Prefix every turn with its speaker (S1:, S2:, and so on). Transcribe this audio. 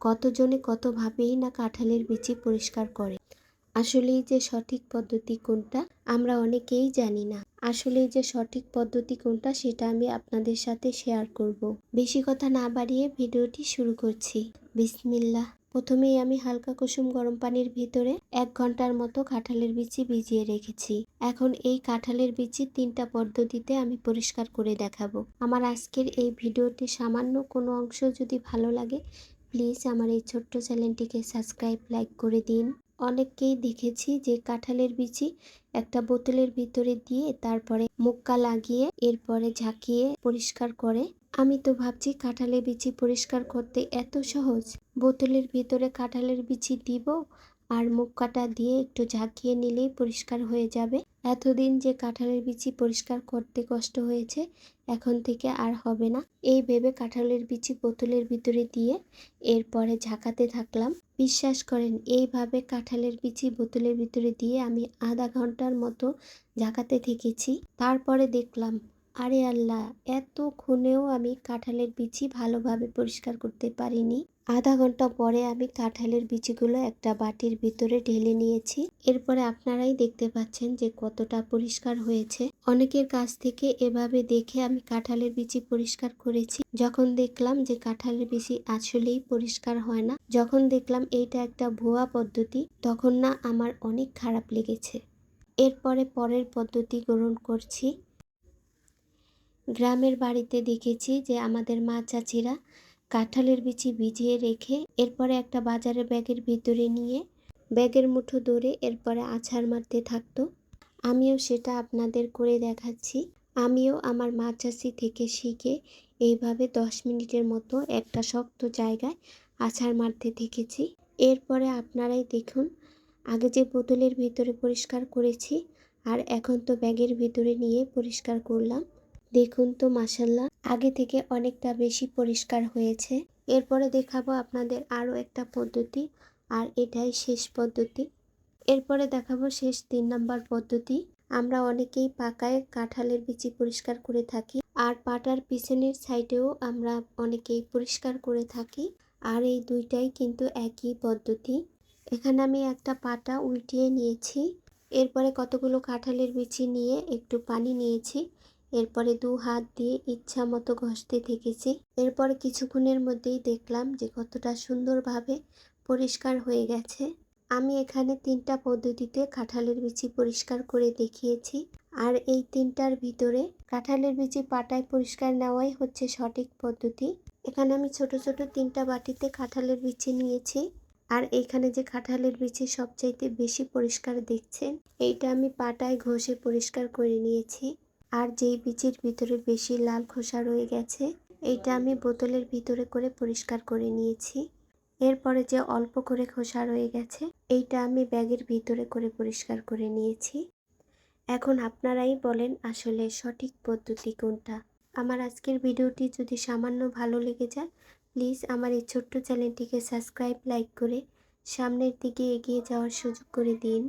S1: কতজনে কতভাবেই না কাঁঠালের বিচি পরিষ্কার করে। আসলেই যে সঠিক পদ্ধতি কোনটা, আমরা অনেকেই জানি না। আসলেই যে সঠিক পদ্ধতি কোনটা, সেটা আমি আপনাদের সাথে শেয়ার করব। বেশি কথা না বাড়িয়ে ভিডিওটি শুরু করছি। বিসমিল্লাহ। প্রথমেই আমি হালকা কুসুম গরম পানির ভিতরে এক ঘণ্টার মতো কাঁঠালের বিচি ভিজিয়ে রেখেছি। এখন এই কাঁঠালের বিচি তিনটা পদ্ধতিতে আমি পরিষ্কার করে দেখাবো। আমার আজকের এই ভিডিওটি সামান্য কোনো অংশ যদি ভালো লাগে প্লিজ আমার এই ছোট্ট চ্যানেলটিকে সাবস্ক্রাইব, লাইক করে দিন। অনেককেই দেখেছি যে কাঁঠালের বিচি একটা বোতলের ভিতরে দিয়ে তারপরে মুক্কা লাগিয়ে, এরপরে ঝাঁকিয়ে পরিষ্কার করে। আমি তো ভাবছি কাঁঠালের বিচি পরিষ্কার করতে এত সহজ। বোতলের ভিতরে কাঁঠালের বিচি দিব আর মুখ কাটা দিয়ে একটু ঝাঁকিয়ে নিলেই পরিষ্কার হয়ে যাবে। এতদিন যে কাঁঠালের বিচি পরিষ্কার করতে কষ্ট হয়েছে, এখন থেকে আর হবে না। এই ভেবে কাঁঠালের বিচি বোতলের ভিতরে দিয়ে এরপরে ঝাঁকাতে থাকলাম। বিশ্বাস করেন, এইভাবে কাঁঠালের বিচি বোতলের ভিতরে দিয়ে আমি আধা ঘণ্টার মতো ঝাঁকাতে থেকেছি। তারপরে দেখলাম, আরে আল্লাহ এতক্ষণেও আমি কাঁঠালের বিচি ভালোভাবে পরিষ্কার করতে পারিনি। আধা ঘণ্টা পরে আমি কাঁঠালের বিচিগুলো একটা বাটির ভিতরে ঢেলে নিয়েছি। এরপরে আপনারাই দেখতে পাচ্ছেন যে কতটা পরিষ্কার হয়েছে। অনেকের কাছ থেকে এভাবে দেখে আমি কাঁঠালের বিচি পরিষ্কার করেছি। যখন দেখলাম যে কাঁঠালের বিচি আসলেই পরিষ্কার হয় না, যখন দেখলাম এইটা একটা ভুয়া পদ্ধতি, তখন না আমার অনেক খারাপ লেগেছে। এরপরে পরের পদ্ধতি গ্রহণ করছি। গ্রামের বাড়িতে দেখেছি যে আমাদের মা চাচিরা কাঁঠালের বিচি ভিজিয়ে রেখে এরপরে একটা বাজারের ব্যাগের ভিতরে নিয়ে ব্যাগের মুঠো ধরে এরপরে আছাড় মারতে থাকতো। আমিও সেটা আপনাদের করে দেখাচ্ছি। আমিও আমার মা চাচি থেকে শিখে এইভাবে দশ মিনিটের মতো একটা শক্ত জায়গায় আছাড় মারতে থেকেছি এরপরে আপনারাই দেখুন, আগে যে বোতলের ভিতরে পরিষ্কার করেছি, আর এখন তো ব্যাগের ভিতরে নিয়ে পরিষ্কার করলাম। দেখুন তো মাসাল্লাহ আগে থেকে অনেকটা বেশি পরিষ্কার হয়েছে। এরপরে দেখাবো আপনাদের আরও একটা পদ্ধতি, আর এটাই শেষ পদ্ধতি। এরপরে দেখাবো শেষ তিন নাম্বার পদ্ধতি। আমরা অনেকেই পাকায় কাঁঠালের বিচি পরিষ্কার করে থাকি, আর পাটার পিছনের সাইডেও আমরা অনেকেই পরিষ্কার করে থাকি, আর এই দুইটাই কিন্তু একই পদ্ধতি। এখানে আমি একটা পাটা উল্টিয়ে নিয়েছি, এরপরে কতগুলো কাঁঠালের বিচি নিয়ে একটু পানি নিয়েছি এরপরে দু হাত দিয়ে ইচ্ছা মতো ঘষতে থেকেছি। এরপরে কিছুক্ষণের মধ্যেই দেখলাম যে কতটা সুন্দরভাবে পরিষ্কার হয়ে গেছে। আমি এখানে তিনটা পদ্ধতিতে কাঁঠালের বিচি পরিষ্কার করে দেখিয়েছি। আর এই তিনটার ভিতরে কাঁঠালের বিচি পাটায় পরিষ্কার নেওয়াই হচ্ছে সঠিক পদ্ধতি। এখানে আমি ছোট ছোট তিনটা বাটিতে কাঁঠালের বিচি নিয়েছি। আর এইখানে যে কাঁঠালের বিচি সবচাইতে বেশি পরিষ্কার দেখছেন, এইটা আমি পাটায় ঘষে পরিষ্কার করে নিয়েছি। আর যেই বীজের ভিতরে বেশি লাল খোসা রয়ে গেছে, এইটা আমি বোতলের ভিতরে করে পরিষ্কার করে নিয়েছি। এরপরে যে অল্প করে খোসা রয়ে গেছে, এইটা আমি ব্যাগের ভিতরে করে পরিষ্কার করে নিয়েছি। এখন আপনারাই বলেন আসলে সঠিক পদ্ধতি কোনটা। আমার আজকের ভিডিওটি যদি সামান্য ভালো লেগে যায়, প্লিজ আমার এই ছোট্ট চ্যানেলটিকে সাবস্ক্রাইব, লাইক করে সামনের দিকে এগিয়ে যাওয়ার সুযোগ করে দিন।